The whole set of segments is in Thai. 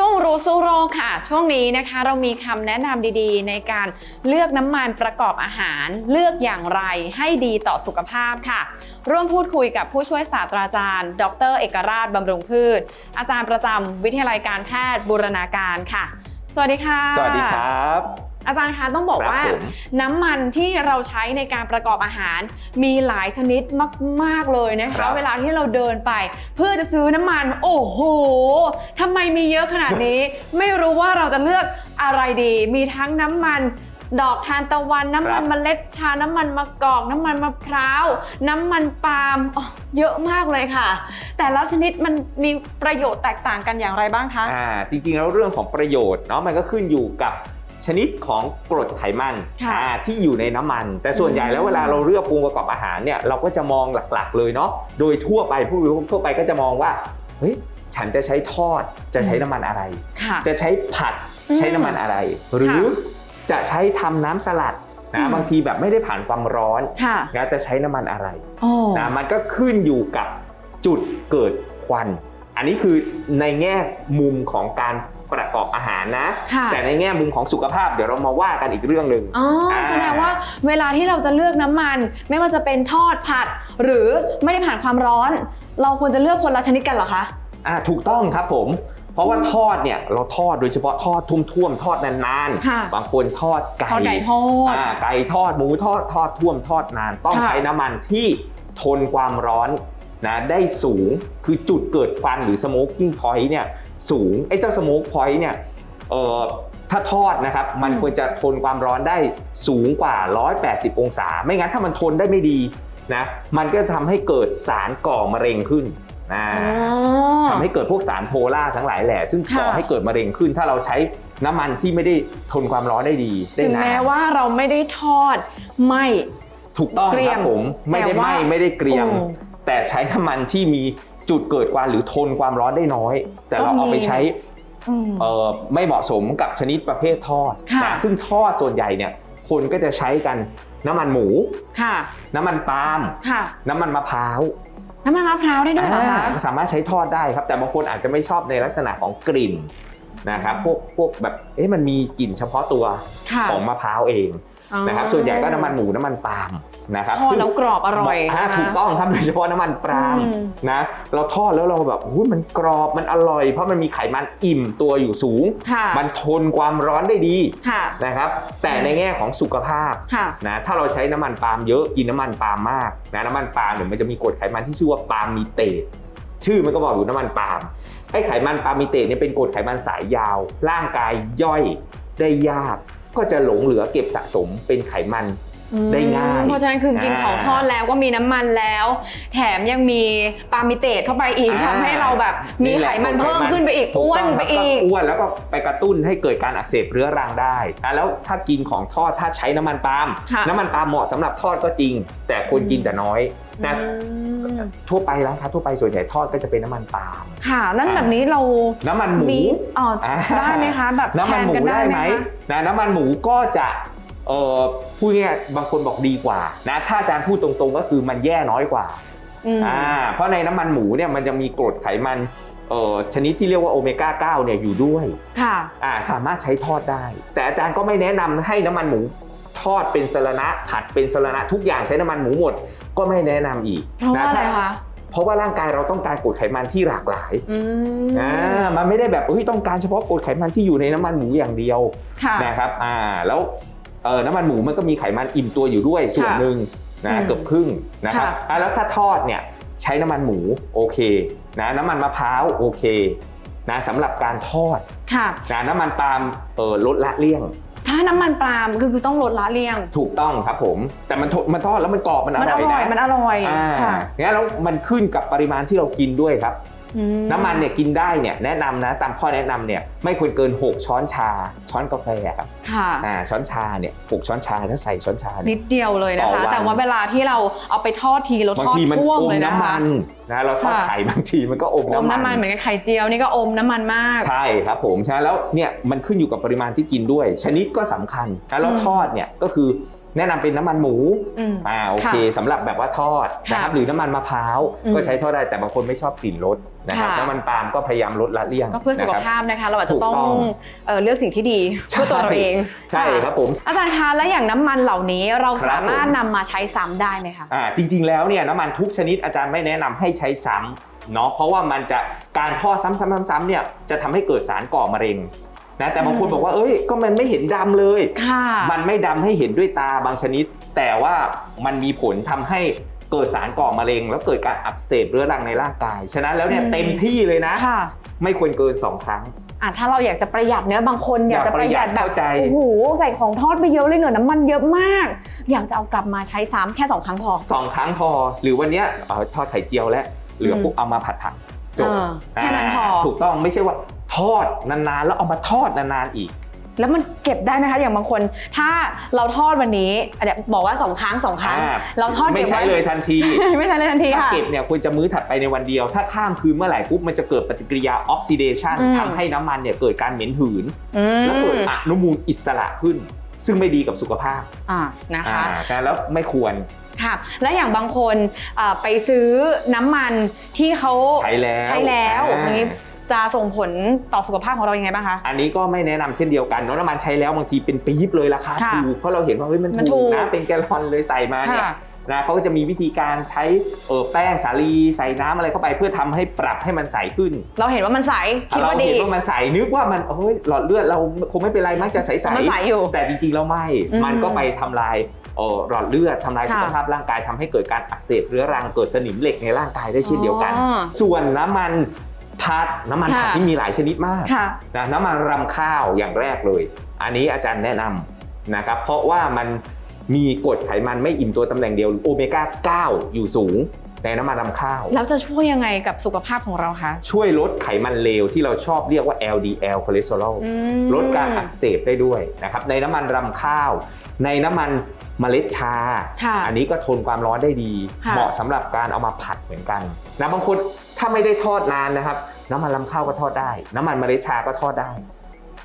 ช่วงรู้สู้โรคค่ะ ช่วงนี้นะคะเรามีคำแนะนำดีๆ ในการเลือกน้ำมันประกอบอาหาร เลือกอย่างไรให้ดีต่อสุขภาพค่ะ ร่วมพูดคุยกับผู้ช่วยศาสตราจารย์ ดร เอกราชบำรุงพืช อาจารย์ประจำวิทยาลัยการแพทย์บูรณาการค่ะ สวัสดีค่ะ สวัสดีครับ อาจารย์คะต้องบอกครับว่าผมน้ำมันที่เราใช้ในการประกอบอาหาร มีหลายชนิดมาก ๆ เลยนะครัคะบเวลาที่เราเดินไป เพื่อจะซื้อน้ำมัน โอ้โหทำไมมีเยอะขนาดนี้ ไม่รู้ว่าเราจะเลือกอะไรดี มีทั้งน้ำมันดอกทานตะวันน้ำมันเมล็ดชา น้ำมันมะกอก น้ำมันมะพร้าว น้ำมันปาล์มอ๋อเยอะมากเลยค่ะ แต่ละชนิดมันมีประโยชน์แตกต่างกันอย่างไรบ้างคะอ่าจริงๆแล้วเรื่องของประโยชน์เนาะมันก็ขึ้นอยู่กับ ชนิดของกรดไขมันค่ะอ่าที่อยู่ในน้ำมัน แต่ส่วนใหญ่แล้วเวลาเราเลือกปรุงประกอบอาหารเนี่ยเราก็จะมองหลักๆ เลยเนาะโดยทั่วไปผู้บริโภคทั่วไปก็จะมองว่าเฮ้ยฉันจะใช้ทอดจะใช้น้ำมันอะไรค่ะจะใช้ผัดอืมใช้น้ำมันอะไร หรือจะใช้ทำน้ำสลัดอืนะมบางทีแบบไม่ได้ผ่านความร้อนค่ะนะจะใช้น้ำมันอะไรโอ้นะมันก็ขึ้นอยู่กับจุดเกิดควัน อันนี้คือในแง่มุมของการ ประกอบอาหารนะค่ะแต่ในแง่มุมของสุขภาพเดี๋ยวเรามาว่ากันอีกเรื่องหนึ่งอ๋ออาแสดงว่าเวลาที่เราจะเลือกน้ำมัน ไม่ว่าจะเป็นทอดผัด หรือไม่ได้ผ่านความร้อน เราควรจะเลือกคนละชนิดกันเหรอคะอ่าถูกต้องครับผมเพราะว่าทอดเนี่ยเราทอดโดยเฉพาะทอดทุ่วมๆทอดนานค่ะๆบางคนทอดไก่ทอดไก่ทอดอ่าไก่ทอดหมูทอดทอดท่วมทอดนาน ต้องค่ะใช้น้ำมันที่ทนความร้อนนะได้สูงคือจุดเกิดควันหรือ smoking point เนี่ย สูงไอ้เจ้า smoke point เนี่ยเอ่อถ้าทอดนะครับ มันควรจะทนความร้อนได้สูงกว่า 180 องศา ไม่งั้นถ้ามันทนได้ไม่ดีนะมันก็จะทำให้เกิดสารก่อมะเร็งขึ้นนะอ๋อทำให้เกิดพวกสารโพล่าทั้งหลายแหละ ซึ่งก่อค่ะให้เกิดมะเร็งขึ้น ถ้าเราใช้น้ำมันที่ไม่ได้ทนความร้อนได้ดีได้ถึงนาแม้นว่าเราไม่ได้ทอดไหมถูกต้องเกรีคยรัมบผมไม่ได้แต่ไหว่าม้ไม่ได้เกรียมโอ้แต่ใช้น้ำมันที่มี จุดเกิดควันหรือทนความร้อนได้น้อย แต่เราก็มีเอาไปใช้อืมเอ่อไม่เหมาะสมกับชนิดประเภททอดค่ะนะซึ่งทอดส่วนใหญ่เนี่ยคนก็จะใช้กันน้ำมันหมูค่ะน้ำมันปาล์มค่ะน้ำมันมะพร้าวน้ำมันมะพร้าวได้ด้วยเหรอคะอ่าสามารถใช้ทอดได้ครับ แต่บางคนอาจจะไม่ชอบในลักษณะของกลิ่นนะครับพวกพวกแบบเอ๊ะมันมีกลิ่นเฉพาะตัวค่ะของมะพร้าวเองอ๋อนะครับส่วนใหญ่ก็น้ำมันหมูน้ำมันปาล์ม นะครับทอดซึ่งแล้วกรอบอร่อยานะคะถูกต้องครับโดยเฉพาะน้ำมันปาล์มอืมนะเราทอดแล้วเราแบบอุ้ยมันกรอบมันอร่อย เพราะมันมีไขมันอิ่มตัวอยู่สูงค่ะมันทนความร้อนได้ดีค่ะนะครับแต่ในแง่ของสุขภาพค่ะนะถ้าเราใช้น้ำมันปาล์มเยอะกินน้ำมันปาล์มมากนะน้ำมันปาล์มเนี่ยมันจะมีกรดไขมันที่ชื่อว่าปาล์มมีเตตชื่อมันก็บอกอยู่น้ำมันปาล์มไอ้ไขมันปาล์มมีเตตเนี่ยเป็นกรดไขมันสายยาว ร่างกายย่อยได้ยาก ก็จะหลงเหลือเก็บสะสมเป็นไขมัน ได้ง่าย เพราะฉะนั้นคือกินอ่าของทอดแล้วก็มีน้ำมันแล้ว แถมยังมีปาล์มมิเตตเข้าไปอีกอ่าทำให้เราแบบมีนี่แหไขละมันเพิ่มกรดไขมันขึ้นไปอีกถูอ้วนต้องไปครับอีกอ้วนแล้วก็ไปกระตุ้นให้เกิดการอักเสบเรื้อรังได้อะแล้วถ้ากินของทอดถ้าใช้น้ำมันปาล์มค่ะน้ำมันปาล์มเหมาะสำหรับทอดก็จริง แต่ควรกินแต่น้อยนะอืมทั่วไปร้านค้าทั่วไปส่วนใหญ่ทอดก็จะเป็นน้ำมันปาล์มค่ะนั่นแบบนี้เรา น้ำมันหมูมีอ๋ออ่าได้ไหมคะแบบน้ำมันหมูแทกัได้ไหมคะนะน้ำมันหมูก็จะ เอ่อพูดง่ายๆบางคนบอกดีกว่านะถ้าอาจารย์พูดตรงๆก็คือมันแย่น้อยกว่าอืม อ่าเพราะในน้ำมันหมูเนี่ยมันจะมีกรดไขมันเอ่อชนิดที่เรียกว่าโอเมก้า9เนี่ยอยู่ด้วยค่ะ อ่าสามารถใช้ทอดได้ แต่อาจารย์ก็ไม่แนะนำให้น้ำมันหมูทอดเป็นสรณะผัดเป็นสรณะทุกอย่างใช้น้ำมันหมูหมด ก็ไม่แนะนำอีกเพราะว่าอะไรถ้คะเพราะว่าร่างกายเราต้องการกรดไขมันที่หลากหลาย อืมอ่ามันไม่ได้แบบเฮ้ยต้องการเฉพาะกรดไขมันที่อยู่ในน้ำมันหมูอย่างเดียวค่ะ นะครับอ่าแล้ว เออน้ำมันหมูมันก็มีไขมันอิ่มตัวอยู่ด้วยส่วนหนึ่งอืนะมเกือบครึ่งนะครับค่ะอ่าแล้วถ้าทอดเนี่ยใช้น้ำมันหมูโอเคนะน้ำมันมะพร้าวโอเคนะสำหรับการทอดค่ะนะน้ำมันปาล์มเออลดละเลี่ยง ถ้าน้ำมันปาล์มคือคือต้องลดละเลี่ยง ถูกต้องครับผม แต่มันทดมันทอดแล้วมันกรอบมันอมันร่ออยร่อยนะมันอร่อยอ่าค่ะงั้นแล้วมันขึ้นกับปริมาณที่เรากินด้วยครับอื น้ำมันเนี่ยกินได้เนี่ยแนะนำนะตามข้อแนะนำเนี่ยไม่ควรเกิน 6 ช้อนชา ช้อนกาแฟครับค่ะอ่าช้อนชาเนี่ยหกช้อนชาถ้าใส่ช้อนชานิเนี่ยดเดียวเลยนะต่อคะ วัน แต่ว่าเวลาที่เราเอาไปทอดทีเราบางทอดทีมันท่วมอมเลยนะน้ำคะมันนะเราทอดค่ะไข่บางทีมันก็อมอมน้ำน้ำมันเหมือนกับไข่เจียวนี่ก็อมน้ำมันมาก ใช่ครับผมใช่แล้วเนี่ยมันขึ้นอยู่กับปริมาณที่กินด้วย ชนิดก็สำคัญนะแล้วอืม ทอดเนี่ยก็คือ แนะนำเป็นน้ำมันหมูอืมอ่าโอเคสำหรับแบบว่าทอดนะครับค่ะหรือน้ำมันมะพร้าวอืมก็ใช้ทอดได้แต่บางคนไม่ชอบกลิ่นรสนะครับค่ะน้ำมันปาล์มก็พยายามลดละเลี่ยงก็เพื่อสุขนะครับภาพนะคะ เราอาจจะถูกต้องต้องเอ่อเลือกสิ่งที่ดีใช่เพื่อตัวเราเอง ใช่ครับผม อาจารย์คะและอย่างน้ำมันเหล่านี้เราครับสามารถผมนำมาใช้ซ้ำได้ไหมคะอ่าจริง ๆ แล้วเนี่ยน้ำมันทุกชนิดอาจารย์ไม่แนะนำให้ใช้ซ้ำเนาะเพราะว่ามันจะการทอดซ้ำๆๆๆเนี่ยจะทำให้เกิดสารก่อมะเร็ง นะแต่บางคนอืมบอกว่าเอ้ยก็มันไม่เห็นดำเลยค่ะมันไม่ดำให้เห็นด้วยตาบางชนิด แต่ว่ามันมีผลทำให้เกิดสารก่อมะเร็ง แล้วเกิดการอักเสบเรื้อรังในร่างกาย ฉะนั้นแล้วเนี่ยอืมเต็มที่เลยนะค่ะไม่ควรเกิน 2 ครั้งอะถ้าเราอยากจะประหยัดเนื้อบางคนอยากจะประหยัดอยากประหยัดแบบเข้าใจโอ้โหใส่ของทอดไปเยอะเลยเหลือน้ำมันเยอะมาก อยากจะเอากลับมาใช้ซ้ำแค่สองครั้งพอสองครั้งพอ หรือวันเนี้ยเอ่อทอดไข่เจียวแล้วเหลือปุ๊บเอามาผัดผักจบเออแค่นั้นพอาถูกต้องไม่ใช่ว่าท อดนานๆ แล้วเอามาทอดนานๆอีก แล้วมันเก็บได้ไหมคะอย่างบางคน ถ้าเราทอดวันนี้อาจจะบอกว่าสองครั้งสองครั้ง อ่าเราทอดไม่เก็บใช่ไว้ เลยทันที ไม่ใช่เลยทันทีถ้าค่ะ เก็บเนี่ยควรจะมื้อถัดไปในวันเดียว ถ้าข้ามคืนเมื่อไหร่ปุ๊บมันจะเกิดปฏิกิริยาออกซิเดชันอืม ทำให้น้ำมันเนี่ยเกิดการเหม็นหืน อืมแล้วเกิดอนุมูลอิสระขึ้น ซึ่งไม่ดีกับสุขภาพอ่านะคะ อ่าแต่แล้วไม่ควรค่ะ และอย่างบางคนอ่าไปซื้อน้ำมันที่เขาใช้แล้วใช้แล้วอ่า อย่างนี้ จะส่งผลต่อสุขภาพของเรายังไงบ้างคะ อันนี้ก็ไม่แนะนำเช่นเดียวกันเนอะน้ำมันใช้แล้วบางทีเป็นปี๊บเลยราคาค่ะถูกเพราะเราเห็นว่าเฮ้ยมันมันถูถูกกนะเป็นแกลลอนเลยใส่มาเนี่ยค่ะนะเขาก็จะมีวิธีการใช้เออแป้งสาลีใส่น้ำอะไรเข้าไปเพื่อทำให้ปรับให้มันใสขึ้น เราเห็นว่ามันใสคิดเราว่าดีเห็นว่ามันใสนึกว่ามันเฮ้ยหลอดเลือดเราคงไม่เป็นไรมั้งจะใสใสมันใสอยู่แต่จริงๆแล้วไม่อืมมันก็ไปทำลายเอ่อหลอดเลือดทำลายค่ะสุขภาพร่างกายทำให้เกิดการอักเสบเรื้อรังเกิดสนิมเหล็กในร่างกายได้เช่นเดียวกันอ๋อส่วนน้ำมัน ผัดน้ำมันผัดค่ะที่มีหลายชนิดมากค่ะ นะน้ำมันรำข้าวอย่างแรกเลย อันนี้อาจารย์แนะนำนะครับ เพราะว่ามันมีกรดไขมันไม่อิ่มตัวตำแหน่งเดียวหรือโอเมก้า 9 อยู่สูงในน้ำมันรำข้าว แล้วจะช่วยยังไงกับสุขภาพของเราคะช่วยลดไขมันเลวที่เราชอบเรียกว่า LDL คอเลสเตอรอล อืม ลดการอักเสบได้ด้วยนะครับในน้ำมันรำข้าว ในน้ำมันเมล็ดชา ค่ะอันนี้ก็ทนความร้อนได้ดี ค่ะ เหมาะสำหรับการเอามาผัดเหมือนกันนะบางคนถ้าไม่ได้ทอดนานนะครับ น้ำมันรำข้าวก็ทอดได้ น้ำมันเมล็ดชาก็ทอดได้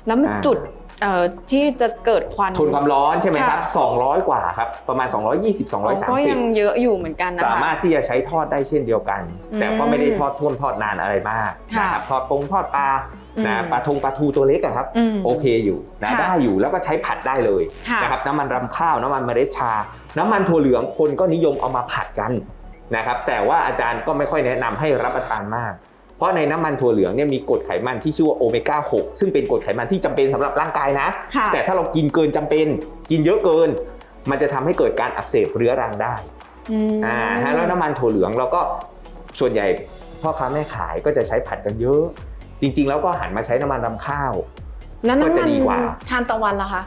แล้วมันอ่า จุดเอ่อที่จะเกิดควัน ทนความร้อนใช่ไหมครับค่ะ 200 กว่าครับ ประมาณ 220ก็ยัง230 เยอะอยู่เหมือนกันนะคะ สามารถที่จะใช้ทอดได้เช่นเดียวกัน อืมแต่ก็ไม่ได้ทอดท่วมทอดนานอะไรมากค่ะนะครับทอดตรงทอดปลาอืม นะปลาทงปลาทูตัวเล็กอะครับอืมโอเคอยู่นะค่ะได้อยู่แล้วก็ใช้ผัดได้เลยค่ะนะครับน้ำมันรำข้าวน้ำมันเมล็ดชา น้ำมันถั่วเหลืองคนก็นิยมเอามาผัดกันนะครับแต่ว่าอาจารย์ก็ไม่ค่อยแนะนำให้รับประทานมากเพ ราะในน้ำมันถั่วเหลืองเนี่ยมีกรดไขมันที่ชื่อว่าโอเมก้า6ซึ่งเป็นกรดไขมันที่จำเป็นสำหรับร่างกายนะค่ะแต่ถ้าเรากินเกินจำเป็นกินเยอะเกิน มันจะทำให้เกิดการอักเสบเรื้อรังได้อืมอ่าฮะแล้วน้ำมันถั่วเหลืองเราก็ส่วนใหญ่พ่อค้าแม่ขายก็จะใช้ผัดกันเยอะ จริง ๆ แล้วก็หันมาใช้น้ำมันรำข้าวแล้วก็น้ำจะมันดีกว่าทานตะวันล่ะคะ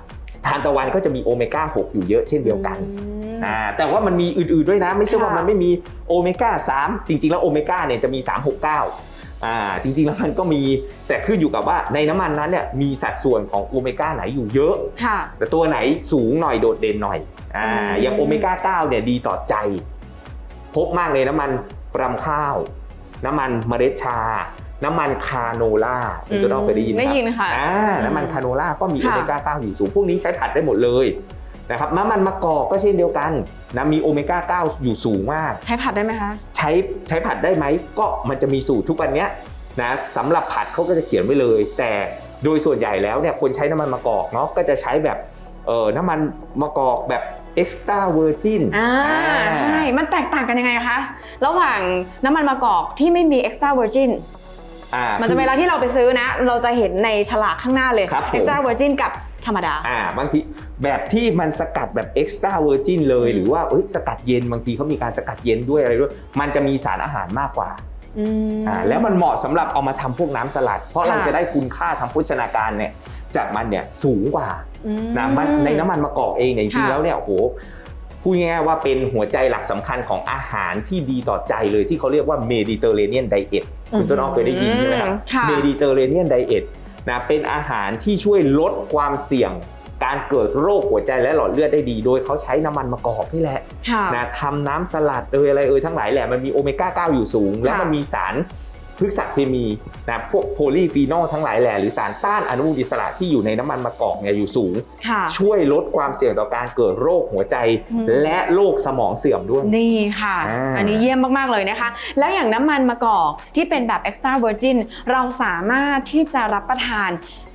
ทานตะวันก็จะมีโอเมก้า6อยู่เยอะเช่นเดียวกันอืมอ่าแต่ว่ามันมีอื่นๆด้วยนะ ไม่ใช่ว่าค่ะมันไม่มีโอเมก้า3จริงๆ แล้วโอเมก้าเนี่ยจะมี 369 อ่าจริงๆแล้วมันก็มีแต่ขึ้นอยู่กับว่าในน้ำมันนั้นเนี่ยมีสัดส่วนของโอเมก้าไหนอยู่เยอะค่ะแต่ตัวไหนสูงหน่อยโดดเด่นหน่อยอ่าอืมอย่างโอเมก้า9เนี่ยดีต่อใจ พบมากเลยน้ำมันรำข้าว น้ำมันเมล็ดชา น้ำมันคาโนล่าคุณจะต้องเคยได้ยินไหมได้ยินค่ะอ่าน้ำมันคาโนล่าก็มีโอค่ะเมก้า9อยู่สูงพวกนี้ใช้ผัดได้หมดเลย นะครับน้ำมันมะกอกก็เช่นเดียวกันนะมีโอเมก้า 9 อยู่สูงมาก ใช้ผัดได้ไหมคะ ใช้ใช้ผัดได้ไหมก็มันจะมีสูตรทุกวันเนี้ยนะสำหรับผัดเขาก็จะเขียนไว้เลย แต่โดยส่วนใหญ่แล้วเนี่ยคนใช้น้ำมันมะกอกเนาะก็จะใช้แบบเออน้ำมันมะกอกแบบ extra virgin อ่าอ่าใช่ มันแตกต่างกันยังไงคะ ระหว่างน้ำมันมะกอกที่ไม่มี extra virgin อ่ามันจะเวลาที่เราไปซื้อนะ เราจะเห็นในฉลากข้างหน้าเลยครับผม extra virgin กับธรรมดา อ่าบางทีแบบที่มันสกัดแบบ extra virgin เลยอืมหรือว่าเอ้ยสกัดเย็นบางทีเขามีการสกัดเย็นด้วยอะไรด้วย มันจะมีสารอาหารมากกว่าอืมอ่า แล้วมันเหมาะสำหรับเอามาทำพวกน้ำสลัด เพราะเราค่ะจะได้คุณค่าทางโภชนาการเนี่ยจากมันเนี่ยสูงกว่าอืมนะมันในน้ำมันมะกอกเองเนี่ยจริงๆค่ะแล้วเนี่ยโอ้โหพูดง่ายๆว่าเป็นหัวใจหลักสำคัญของอาหารที่ดีต่อใจเลยที่เขาเรียกว่าเมดิเตอร์เรเนียนไดเอทคุณต้นอ้อเคยได้ยินใช่ไหมครับค่ะเมดิเตอร์เรเนียนไดเอท นะเป็นอาหารที่ช่วยลดความเสี่ยง การเกิดโรคหัวใจและหลอดเลือดได้ดี โดยเขาใช้น้ำมันมะกอกนี่แหละค่ะนะทำน้ำสลัดเอยอะไรเอยทั้งหลายแหละมันมีโอเมก้า 9 อยู่สูง แล้วค่ะมันมีสาร พฤกษเคมีนะพวกโพลีฟีนอลทั้งหลายแหล่หรือสารต้านอนุมูลอิสระที่อยู่ในน้ำมันมะกอกเนี่ยอยู่สูงค่ะช่วยลดความเสี่ยงต่อการเกิดโรคหัวใจอืมและโรคสมองเสื่อมด้วย นี่ค่ะอ่าอันนี้เยี่ยมมากๆเลยนะคะ แล้วอย่างน้ำมันมะกอกที่เป็นแบบ extra virgin เราสามารถที่จะรับประทาน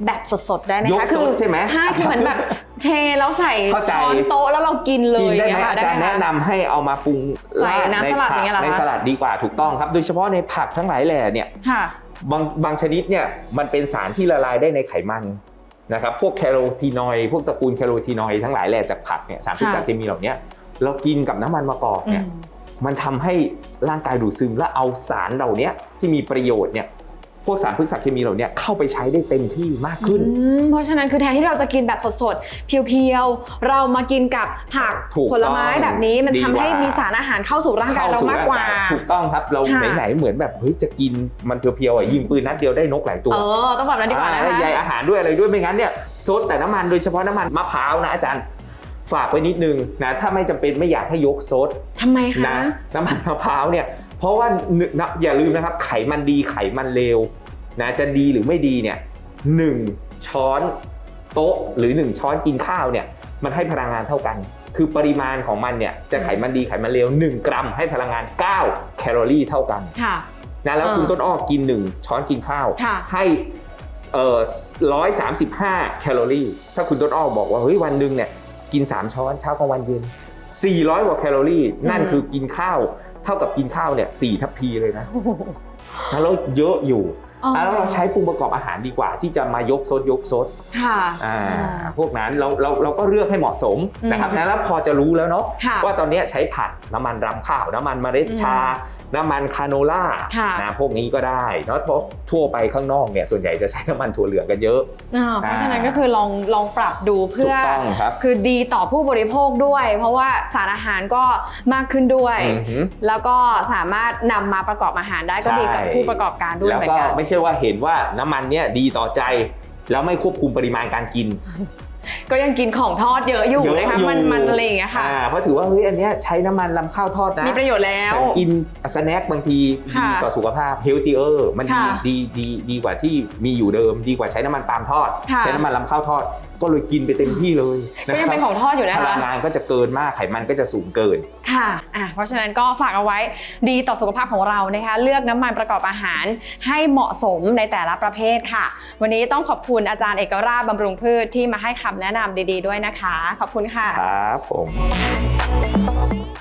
แบบสดๆได้ไหมยกคะซดใช่ไหมใช่คือเหมือนแบบ เทแล้วใส่เข้าใจ ช้อนโต๊ะแล้วเรากินเลยกินได้ไหมอย่งเงี้ยอาจารย์ได้แนะไหมนำให้เอามาปรุงใส่ราดน้ำสลัดผัอย่างเงี้ยเหรอคะในสลัดดีกว่าถูกต้องครับ โดยเฉพาะในผักทั้งหลายแหล่เนี่ย ค่ะ บางบางชนิดเนี่ยมันเป็นสารที่ละลายได้ในไขมันนะครับพวกแคโรทีนอยด์พวกตระกูลแคโรทีนอยด์ทั้งหลายแหล่จากผักเนี่ยสารพิษค่ะ สารเคมีเหล่านี้เรากินกับน้ำมันมะกอกเนี่ยอืมมันทำให้ร่างกายดูดซึมและเอาสารเหล่านี้ที่มีประโยชน์เนี่ย พวกสารพฤกษเคมีเหล่านี้เข้าไปใช้ได้เต็มที่มากขึ้นอืมเพราะฉะนั้นคือแทนที่เราจะกินแบบสดๆ เพียวๆ เรามากินกับผักถูกผลไม้ต้องแบบนี้มันดีทำให้กว่ามีมีสารอาหารเข้าสู่ร่างกายเราสู่มากกว่าร่งถูกต้องครับเราค่ะไหนๆเหมือนแบบเฮ้ยจะกินมันเพียวๆอะยิงปืนนัดเดียวได้นกหลายตัว เออต้องแบบนั้นดีกว่านะอ่แล้วคะใยอาหารด้วยอะไรด้วยไม่งั้นเนี่ยซดแต่น้ำมันโดยเฉพาะน้ำมันมะพร้าวนะอาจารย์ฝากไว้นิดนึงนะถ้าไม่จำเป็นไม่อยากให้ยกซดทำไมคะนะน้ำมันมะพร้าวเนี่ย เพราะว่าหนึ่งนะอย่าลืมนะครับ ไขมันดีไขมันเลวนะจะดีหรือไม่ดีเนี่ยหนึ่งช้อนโต๊ะหรือ 1 ช้อนกินข้าวเนี่ยมันให้พลังงานเท่ากัน คือปริมาณของมันเนี่ยจะไขมันดีไขมันเลว1 กรัม ให้พลังงาน 9 แคลอรี่เท่ากันค่ะนะแล้วอ่าคุณต้นอ้อกิน 1 ช้อนกินข้าวค่ะให้เอ่อร้อยสามสิบห้าแคลอรี่ ถ้าคุณต้นอ้อบอกว่าเฮ้ยวันหนึ่งเนี่ยกิน 3 ช้อนเช้ากลางวันเย็น400กว่าแคลอรี่ นั่นอืมคือกินข้าว เท่ากับกินข้าวเนี่ยสี่ทัพพีเลยนะแล้วเยอะอยู่ อ๋อแล้วเราใช้ปรุงประกอบอาหารดีกว่า ที่จะมายกซดยกซดค่ะอ่าอ่าพวกนั้นเราเราเราก็เลือกให้เหมาะสมอืมนะครับนะแล้วพอจะรู้แล้วเนาะค่ะว่าตอนเนี้ยใช้ผักน้ำมันรำข้าวน้ำมันเมล็ดชา น้ำมันคาโนล่าค่ะนะพวกนี้ก็ได้เนาะเพราะทั่วไปข้างนอกเนี่ยส่วนใหญ่จะใช้น้ำมันถั่วเหลืองกันเยอะอ่าเพราะฉะนั้นก็คือลองลองปรับดูถูเพื่กอต้องครับคือดีต่อผู้บริโภคด้วย เพราะว่าสารอาหารก็มากขึ้นด้วยอือหือแล้วก็สามารถนำมาประกอบอาหารได้ก็ดีกับใช่ผู้ประกอบการด้วยแล้วเหมือก็นกันไม่ใช่ว่าเห็นว่าน้ำมันเนี่ยดีต่อใจ แล้วไม่ควบคุมปริมาณการกิน ก็ยังกินของทอดเยอะอยู่เยอะนะคะอยู่มันมันอะไรอย่างเงี้ยค่ะอ่าเพราะถือว่าเฮ้ยอันเนี้ยใช้น้ำมันลำข้าวทอดนะมีประโยชน์แล้ว ฉันกินสแน็คบางทีค่ะดีต่อสุขภาพเฮลติเออร์มันดีค่ะดีดีดีกว่าที่มีอยู่เดิม ดีกว่าใช้น้ำมันปาล์มทอด ค่ะ ใช้น้ำมันลำข้าวทอด ก็เลยกินไปเต็มที่เลยก็ยังเป็นของทอดอยู่นะพคะ ลังงานก็จะเกินมากไขมันก็จะสูงเกิน ค่ะอะ เพราะฉะนั้นก็ฝากเอาไว้ดีต่อสุขภาพของเรานะคะ เลือกน้ำมันประกอบอาหารให้เหมาะสมในแต่ละประเภทค่ะ วันนี้ต้องขอบคุณอาจารย์เอกราชบำรุงพืชที่มาให้คำแนะนำดี ๆ ด้วยนะคะ ขอบคุณค่ะ ครับผม